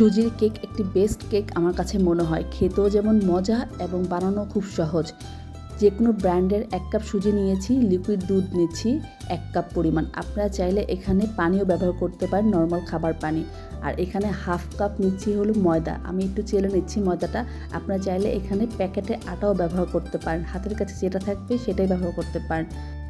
সুজির কেক একটি best cake আমার কাছে মনে হয়। খেতেও যেমন মজা এবং বানানো খুব সহজ। যে কোনো ব্র্যান্ডের এক কাপ সুজি নিয়েছি লিকুইড দুধ নিচ্ছি, এক কাপ পরিমাণ। আপনারা চাইলে এখানে পানিও ব্যবহার করতে পারেন নর্মাল খাবার পানি। আর এখানে হাফ কাপ নিচ্ছি হলো ময়দা। আমি একটু চেলে নিচ্ছি ময়দাটা। আপনারা চাইলে এখানে প্যাকেটে আটাও ব্যবহার করতে পারেন। হাতের কাছে যেটা থাকবে সেটাই ব্যবহার করতে পারেন।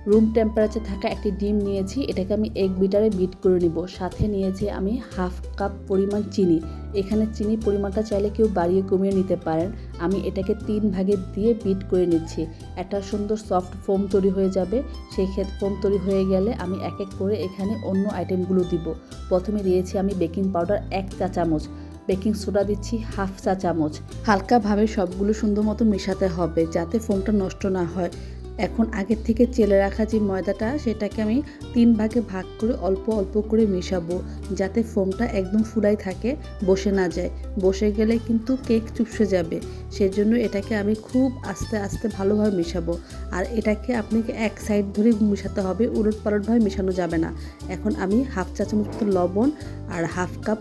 রুম টেম্পারেচার থাকা একটি ডিম নিয়েছি, এটাকে আমি এক বিটারে বিট করে নিব। সাথে নিয়েছি আমি হাফ কাপ পরিমাণ চিনি। এখানে চিনি পরিমাণটা চাইলে কেউ বাড়িয়ে কমিয়ে নিতে পারেন। আমি এটাকে তিন ভাগে দিয়ে বিট করে নিচ্ছি। একটা সুন্দর সফট ফোম তৈরি হয়ে যাবে। সেই ক্ষেত্রে ফোম তৈরি হয়ে গেলে আমি এক এক করে এখানে অন্য আইটেমগুলো দিব। প্রথমে দিয়েছি আমি বেকিং পাউডার এক চা চামচ। বেকিং সোডা দিচ্ছি হাফ চা চামচ। হালকাভাবে সবগুলো সুন্দর মতো মেশাতে হবে, যাতে ফোমটা নষ্ট না হয়। এখন আগের থেকে চেলে রাখা যে ময়দাটা, সেটাকে আমি তিন ভাগে ভাগ করে অল্প অল্প করে মেশাবো, যাতে ফোমটা একদম ফুলাই থাকে, বসে না যায়। বসে গেলে কিন্তু কেক চুপসে যাবে। সেজন্য এটাকে আমি খুব আস্তে আস্তে ভালোভাবে মেশাবো। আর এটাকে আপনাকে এক সাইড ধরে মেশাতে হবে, উলট পালটভাবে মেশানো যাবে না। এখন আমি হাফ চা চামচ লবণ আর হাফ কাপ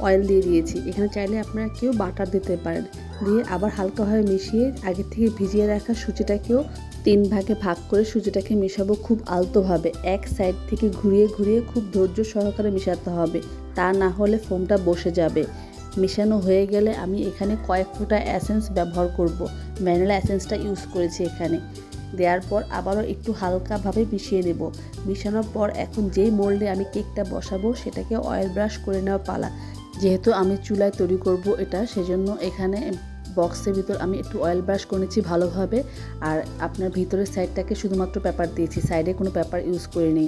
অয়েল দিয়ে দিয়েছি। এখানে চাইলে আপনারা কেউ বাটার দিতে পারেন। দিয়ে আবার হালকাভাবে মিশিয়ে আগে থেকে ভিজিয়ে রাখা সুজিটাকেও তিন ভাগে ভাগ করে সুজিটাকে মেশাবো খুব আলতোভাবে। এক সাইড থেকে ঘুরিয়ে ঘুরিয়ে খুব ধৈর্য সহকারে মেশাতে হবে। তা না হলে ফোমটা বসে যাবে। মেশানো হয়ে গেলে আমি এখানে কয়েক ফোঁটা অ্যাসেন্স ব্যবহার করব। ভ্যানিলা অ্যাসেন্সটা ইউজ করেছি এখানে। দেওয়ার পর আবারও একটু হালকাভাবে মিশিয়ে নেব। মিশানোর পর এখন যেই মোল্ডে আমি কেকটা বসাবো সেটাকে অয়েল ব্রাশ করে নেওয়া পালা। যেহেতু আমি চুলায় তৈরি করব এটা, সেজন্য এখানে বক্সের ভিতর আমি একটু অয়েল ব্রাশ করে নিচ্ছি ভালোভাবে। আর আপনার ভিতরের সাইডটাকে শুধুমাত্র পেপার দিয়েছি সাইডে কোনো পেপার ইউজ করিনি।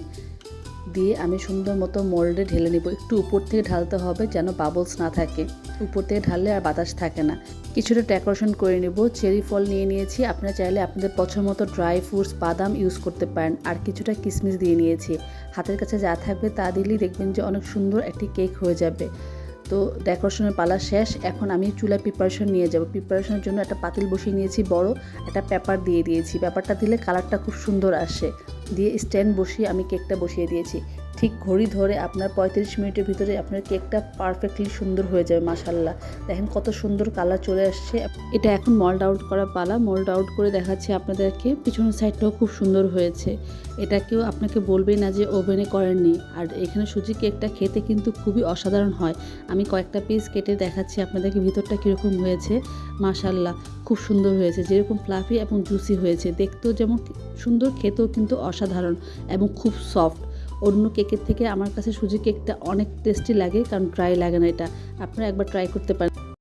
দিয়ে আমি সুন্দর মতো মোল্ডে ঢেলে নেব। একটু উপর থেকে ঢালতে হবে যেন বাবলস না থাকে। উপর থেকে ঢাললে আর বাতাস থাকে না। কিছুটা ডেকোরেশন করে নেব। চেরি ফল নিয়ে নিয়েছি। আপনারা চাইলে আপনাদের পছন্দ মতো ড্রাই ফ্রুটস বাদাম ইউজ করতে পারেন। আর কিছুটা কিশমিশ দিয়ে নিয়েছি। হাতের কাছে যা থাকবে তা দিলেই দেখবেন যে অনেক সুন্দর একটি কেক হয়ে যাবে। তো ডেকোরেশনের পালা শেষ। এখন আমি চুলার প্রিপারেশন নিয়ে যাব। প্রিপারেশনের জন্য একটা পাতিল বসিয়ে নিয়েছি, বড় একটা পেপার দিয়ে দিয়েছি। পেপারটা দিলে কালারটা খুব সুন্দর আসে। দিয়ে স্ট্যান্ড বসিয়ে আমি কেকটা বসিয়ে দিয়েছি। ঠিক ঘড়ি ধরে আপনার পঁয়ত্রিশ মিনিটের ভিতরে আপনার কেকটা পারফেক্টলি সুন্দর হয়ে যাবে মাসাল্লাহ দেখেন কত সুন্দর কালার চলে আসছে। এটা এখন মল্ড আউট করা পালা মল্ড আউট করে দেখাচ্ছি আপনাদেরকে। পিছনের সাইডটাও খুব সুন্দর হয়েছে। এটা কেউ আপনাকে বলবেই না যে ওভেনে করেননি। আর এখানে সুজি কেকটা খেতে কিন্তু খুবই অসাধারণ হয়। আমি কয়েকটা পিস কেটে দেখাচ্ছি আপনাদেরকে ভিতরটা কীরকম হয়েছে। মাশাল্লাহ খুব সুন্দর হয়েছে। যেরকম ফ্লাফি এবং জুসি হয়েছে। দেখতেও যেমন সুন্দর, খেতেও কিন্তু অসাধারণ এবং খুব সফট অন্য কেকের থেকে আমার কাছে সুজি কেকটা অনেক টেস্টি লাগে, কারণ ড্রাই লাগে না এটা। আপনারা একবার ট্রাই করতে পারেন।